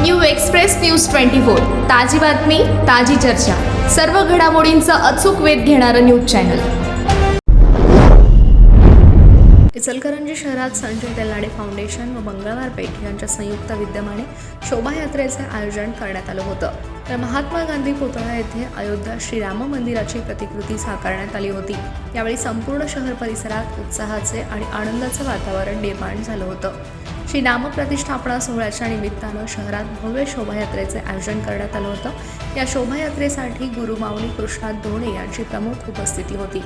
New express news twenty four. ताजी बातमी ताजी चर्चा. सर्व घडामोडींचा अचूक वेध घेणारं न्यूज चॅनल. इचलकरंजी शहरात संजय तेलाडे फाउंडेशन व मंगळवार पेठ यांच्या संयुक्त विद्यमाने शोभायात्रेचे आयोजन करण्यात आलं होतं. तर महात्मा गांधी पुतळा येथे अयोध्या श्रीराम मंदिराची प्रतिकृती साकारण्यात आली होती. यावेळी संपूर्ण शहर परिसरात उत्साहाचे आणि आनंदाचं वातावरण निर्माण झालं होतं. श्री नामप्रतिष्ठापना सोहळ्याच्या निमित्तानं शहरात भव्य शोभायात्रेचे आयोजन करण्यात आलं होतं. या शोभायात्रेसाठी गुरुमाऊली कृष्णा धोणे यांची प्रमुख उपस्थिती होती.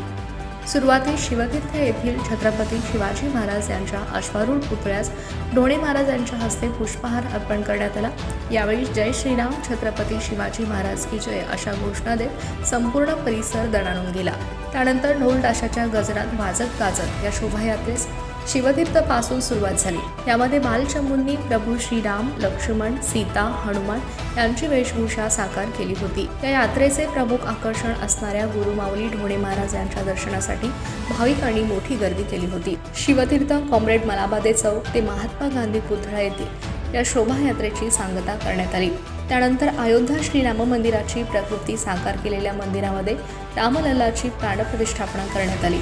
सुरुवातीस शिवतीर्थ येथील छत्रपती शिवाजी महाराज यांच्या अश्वारूढ पुतळ्यास ढोणे महाराज यांच्या हस्ते पुष्पहार अर्पण करण्यात आला. यावेळी जय श्रीराम छत्रपती शिवाजी महाराज की जय अशा घोषणा देत संपूर्ण परिसर दणाणून गेला. त्यानंतर ढोल ताशाच्या गजरात वाजत गाजत या शोभायात्रेस शिवतीर्थपासून सुरुवात झाली. यामध्ये बालचंबूंनी प्रभू श्रीराम लक्ष्मण सीता हनुमान यांची वेशभूषा साकार केली होती. या यात्रेचे प्रमुख आकर्षण असणाऱ्या गुरुमाऊली ढोणे महाराज यांच्या दर्शनासाठी भाविकांनी मोठी गर्दी केली होती. शिवतीर्थ कॉम्रेड मलाबादे चौक ते महात्मा गांधी पुतळा येथे या शोभायात्रेची सांगता करण्यात आली. त्यानंतर अयोध्या श्रीराम मंदिराची प्रकृती साकार केलेल्या मंदिरामध्ये रामलल्लाची प्राणप्रतिष्ठापना करण्यात आली.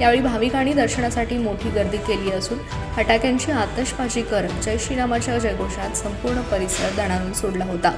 यावेळी भाविकांनी दर्शनासाठी मोठी गर्दी केली असून फटाक्यांची आतषबाजी करत जय श्रीरामाच्या जयघोषात संपूर्ण परिसर दणाणून सोडला होता.